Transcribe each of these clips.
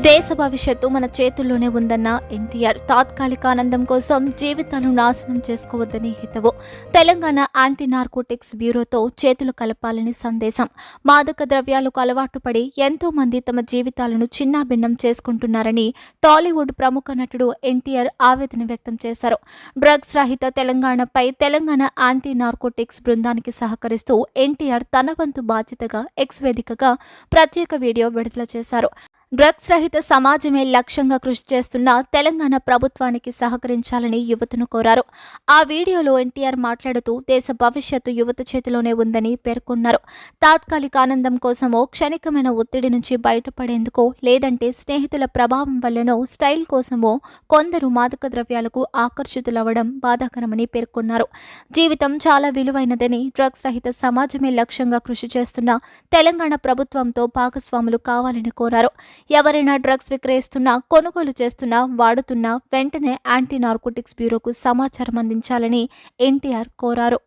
దేశ భవిష్యత్తు మన చేతుల్లోనే ఉందన్న ఎన్టీఆర్ తాత్కాలిక ఆనందం కోసం జీవితాలను నాశనం చేసుకోవద్దని హితవు. తెలంగాణ యాంటీ నార్కోటిక్స్ బ్యూరోతో చేతులు కలపాలని సందేశం. మాదక ద్రవ్యాలకు అలవాటు పడి ఎంతో మంది తమ జీవితాలను చిన్నాభిన్నం చేసుకుంటున్నారని టాలీవుడ్ ప్రముఖ నటుడు ఎన్టీఆర్ ఆవేదన వ్యక్తం చేశారు. డ్రగ్స్ రహిత తెలంగాణపై తెలంగాణ యాంటీ నార్కోటిక్స్ బృందానికి సహకరిస్తూ ఎన్టీఆర్ తన వంతు బాధ్యతగా ఎక్స్ వేదికగా ప్రత్యేక వీడియో విడుదల చేశారు. డ్రగ్స్ రహిత సమాజమే లక్ష్యంగా కృషి చేస్తున్న తెలంగాణ ప్రభుత్వానికి సహకరించాలని యువతను కోరారు. ఆ వీడియోలో ఎన్టీఆర్ మాట్లాడుతూ దేశ భవిష్యత్తు యువత చేతిలోనే ఉందని పేర్కొన్నారు. తాత్కాలిక ఆనందం కోసమో క్షణికమైన ఒత్తిడి నుంచి బయటపడేందుకో లేదంటే స్నేహితుల ప్రభావం వల్లనో స్టైల్ కోసమో కొందరు మాదక ద్రవ్యాలకు ఆకర్షితులవ్వడం బాధాకరమని పేర్కొన్నారు. జీవితం చాలా విలువైనదని డ్రగ్స్ రహిత సమాజమే లక్ష్యంగా కృషి చేస్తున్న తెలంగాణ ప్రభుత్వంతో భాగస్వాములు కావాలని కోరారు. ఎవరైనా డ్రగ్స్ విక్రయిస్తున్నా కొనుగోలు చేస్తున్నా వాడుతున్నా వెంటనే యాంటీ నార్కోటిక్స్ బ్యూరోకు సమాచారం అందించాలని ఎన్టీఆర్ కోరారు.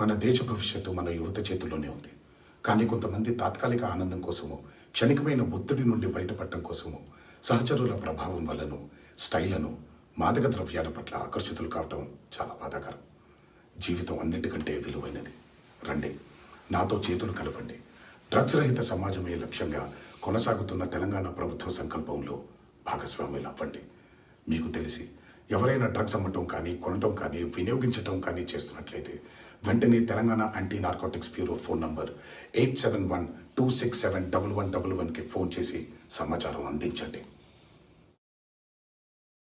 మన దేశ భవిష్యత్తు మన యువత చేతుల్లోనే ఉంది. కానీ కొంతమంది తాత్కాలిక ఆనందం కోసము క్షణికమైన ఒత్తిడి నుండి బయటపడటం కోసము సహచరుల ప్రభావం వలన స్టైలను మాదక ద్రవ్యాల పట్ల ఆకర్షితులు కావటం చాలా బాధాకరం. జీవితం అన్నిటికంటే విలువైనది. రండి నాతో చేతులు కలపండి. డ్రగ్స్ రహిత సమాజమే లక్ష్యంగా కొనసాగుతున్న తెలంగాణ ప్రభుత్వ సంకల్పంలో భాగస్వాములు అవ్వండి. మీకు తెలిసి ఎవరైనా డ్రగ్స్ అమ్మటం కానీ కొనటం కానీ వినియోగించటం కానీ చేస్తున్నట్లయితే వెంటనే Telangana anti narcotics bureau phone number eight seven one two six seven double one double వన్కి ఫోన్ చేసి సమాచారం అందించండి.